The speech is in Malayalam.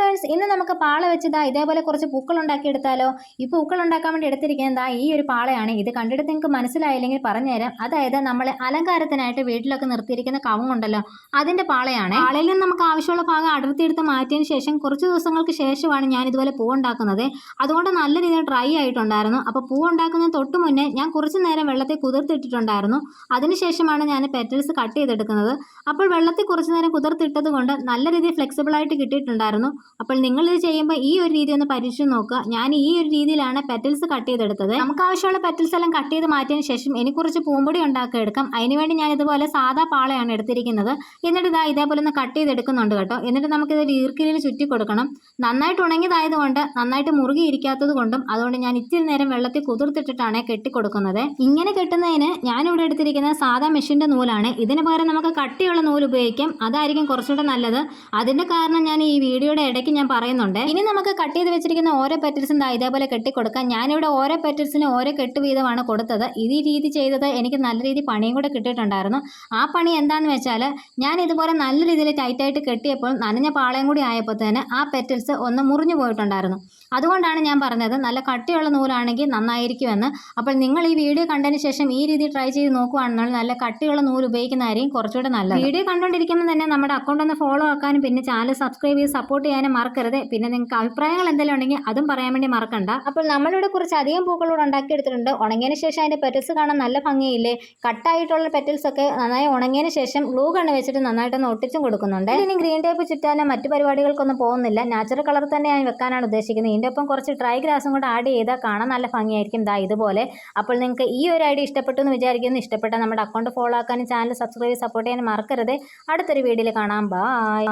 ഫ്രണ്ട്സ് ഇന്ന് നമുക്ക് പാള വെച്ചതാ ഇതേപോലെ കുറച്ച് പൂക്കൾ ഉണ്ടാക്കിയെടുത്താലോ ഈ പൂക്കൾ ഉണ്ടാക്കാൻ വേണ്ടി എടുത്തിരിക്കുന്നതാ ഈ ഒരു പാളയാണ്. ഇത് കണ്ടിട്ട് നിങ്ങൾക്ക് മനസ്സിലായില്ലെങ്കിൽ പറഞ്ഞുതരാം അതായത് നമ്മൾ അലങ്കാരത്തിനായിട്ട് വീട്ടിലൊക്കെ നിർത്തിയിരിക്കുന്ന കവുങ്ങുണ്ടല്ലോ അതിന്റെ പാളയാണ്. പാളയിൽ നിന്ന് നമുക്ക് ആവശ്യമുള്ള ഭാഗം അടർത്തിയെടുത്ത് മാറ്റിയതിന് ശേഷം കുറച്ച് ദിവസങ്ങൾക്ക് ശേഷമാണ് ഞാൻ ഇതുപോലെ പൂ ഉണ്ടാക്കുന്നത്. അതുകൊണ്ട് നല്ല രീതിയിൽ ഡ്രൈ ആയിട്ടുണ്ടായിരുന്നു. അപ്പോൾ പൂ ഉണ്ടാക്കുന്നതിന് തൊട്ട് മുന്നേ ഞാൻ കുറച്ച് നേരം വെള്ളത്തിൽ കുതിർത്തിട്ടിട്ടുണ്ടായിരുന്നു. അതിനുശേഷമാണ് ഞാൻ പെറ്റൽസ് കട്ട് ചെയ്തെടുക്കുന്നത്. അപ്പോൾ വെള്ളത്തിൽ കുറച്ച് നേരം കുതിർത്തിട്ടത് കൊണ്ട് നല്ല രീതിയിൽ ഫ്ലെക്സിബിൾ ആയിട്ട് കിട്ടിയിട്ടുണ്ടായിരുന്നു. അപ്പോൾ നിങ്ങൾ ഇത് ചെയ്യുമ്പോൾ ഈ ഒരു രീതി ഒന്ന് പരീക്ഷിച്ച് നോക്കുക. ഞാൻ ഈ ഒരു രീതിയിലാണ് പെറ്റൽസ് കട്ട് ചെയ്തെടുത്തത്. നമുക്ക് ആവശ്യമുള്ള പെറ്റൽസ് എല്ലാം കട്ട് ചെയ്ത് മാറ്റിയതിന് ശേഷം എനിക്ക് കുറച്ച് പൂമ്പൊടി ഉണ്ടാക്കി എടുക്കാം. അതിനുവേണ്ടി ഞാൻ ഇതുപോലെ സാധാ പാളയാണ് എടുത്തിരിക്കുന്നത്. എന്നിട്ട് ഇതാ ഇതേപോലെ ഒന്ന് കട്ട് ചെയ്തെടുക്കുന്നുണ്ട് കേട്ടോ. എന്നിട്ട് നമുക്കിത് ഈർക്കിലിൽ ചുറ്റി കൊടുക്കണം. നന്നായിട്ട് ഉണങ്ങിയതായതുകൊണ്ട് നന്നായിട്ട് മുറുകി ഇരിക്കാത്തത് കൊണ്ടും അതുകൊണ്ട് ഞാൻ ഇത്തിരി നേരം വെള്ളത്തിൽ കുതിർത്തിട്ടിട്ടാണ് കെട്ടിക്കൊടുക്കുന്നത്. ഇങ്ങനെ കെട്ടുന്നതിന് ഞാനിവിടെ എടുത്തിരിക്കുന്ന സാധാ മെഷീന്റെ നൂലാണ്. ഇതിന് പകരം നമുക്ക് കട്ടിയുള്ള നൂൽ ഉപയോഗിക്കാം. അതായിരിക്കും കുറച്ചുകൂടെ നല്ലത്. അതിന്റെ കാരണം ഞാൻ ഈ വീഡിയോയുടെ ഇടയ്ക്ക് ഞാൻ പറയുന്നുണ്ട്. ഇനി നമുക്ക് കട്ട് ചെയ്ത് വെച്ചിരിക്കുന്ന ഓരോ പെറ്റൽസും ഇതേപോലെ കെട്ടിക്കൊടുക്കാം. ഞാനിവിടെ ഓരോ പെറ്റൽസിന് ഓരോ കെട്ട് വീതമാണ് കൊടുത്തത്. ഇത് ഈ രീതി ചെയ്തത് എനിക്ക് നല്ല രീതി പണിയും കൂടെ കിട്ടിയിട്ടുണ്ടായിരുന്നു. ആ പണി എന്താണെന്ന് വെച്ചാൽ ഞാൻ ഇതുപോലെ നല്ല രീതിയിൽ ടൈറ്റായിട്ട് കെട്ടിയപ്പോൾ നനഞ്ഞ പാളയും കൂടി ആയപ്പോൾ തന്നെ ആ പെറ്റൽസ് ഒന്ന് മുറിഞ്ഞു പോയിട്ടുണ്ടായിരുന്നു. അതുകൊണ്ടാണ് ഞാൻ പറഞ്ഞത് നല്ല കട്ടിയുള്ള നൂലാണെങ്കിൽ നന്നായിരിക്കുമെന്ന്. അപ്പോൾ നിങ്ങൾ ഈ വീഡിയോ കണ്ടതിന് ശേഷം ഈ രീതി ട്രൈ ചെയ്ത് നോക്കുകയാണെന്നുണ്ടെങ്കിൽ നല്ല കട്ടിയുള്ള നൂൽ ഉപയോഗിക്കുന്നതായിരിക്കും കുറച്ചുകൂടെ നല്ലത്. വീഡിയോ കണ്ടുകൊണ്ടിരിക്കുമ്പോൾ തന്നെ നമ്മുടെ അക്കൗണ്ട് ഒന്ന് ഫോളോ ആക്കാനും പിന്നെ ചാനൽ സബ്സ്ക്രൈബ് ചെയ്ത് സപ്പോർട്ട് ചെയ്യാനും മറക്കരുത്. പിന്നെ നിങ്ങൾക്ക് അഭിപ്രായങ്ങൾ എന്തെങ്കിലും ഉണ്ടെങ്കിൽ അതും പറയാൻ വേണ്ടി മറക്കണ്ട. അപ്പോൾ നമ്മളിവിടെ കുറച്ച് അധികം പൂക്കളോട് ഉണ്ടാക്കിയെടുത്തിട്ടുണ്ട്. ഉണങ്ങിയതിന് ശേഷം അതിന്റെ പെറ്റൽസ് കാണാൻ നല്ല ഭംഗിയില്ലേ? കട്ടായിട്ടുള്ള പെറ്റൽസ് ഒക്കെ നന്നായി ഉണങ്ങിയതിന് ശേഷം ഗ്ലൂ കണ്ണ് വെച്ചിട്ട് നന്നായിട്ടൊന്ന് ഒട്ടിച്ചും കൊടുക്കുന്നുണ്ട്. ഇനി ഗ്രീൻ ടേപ്പ് ചുറ്റാനോ മറ്റു പരിപാടികൾക്കൊന്നും പോകുന്നില്ല. നാച്ചുറൽ കളർ തന്നെ ഞാൻ വെക്കാനാണ് ഉദ്ദേശിക്കുന്നത്. ഇതിന്റെ ഒപ്പം കുറച്ച് ഡ്രൈ ഗ്രാസും കൂടെ ആഡ് ചെയ്താൽ കാണാൻ നല്ല ഭംഗിയായിരിക്കും. ദാ ഇതുപോലെ. അപ്പോൾ നിങ്ങൾക്ക് ഈ ഒരു ഐഡിയ ഇഷ്ടപ്പെട്ടു എന്ന് വിചാരിക്കുന്നു. ഇഷ്ടപ്പെട്ട നമ്മുടെ അക്കൗണ്ട് ഫോളോ ആക്കാനും ചാനൽ സബ്സ്ക്രൈബ് സപ്പോർട്ട് ചെയ്യാനും മറക്കരുത്. അടുത്തൊരു വീഡിയോയിൽ കാണാം. ബൈ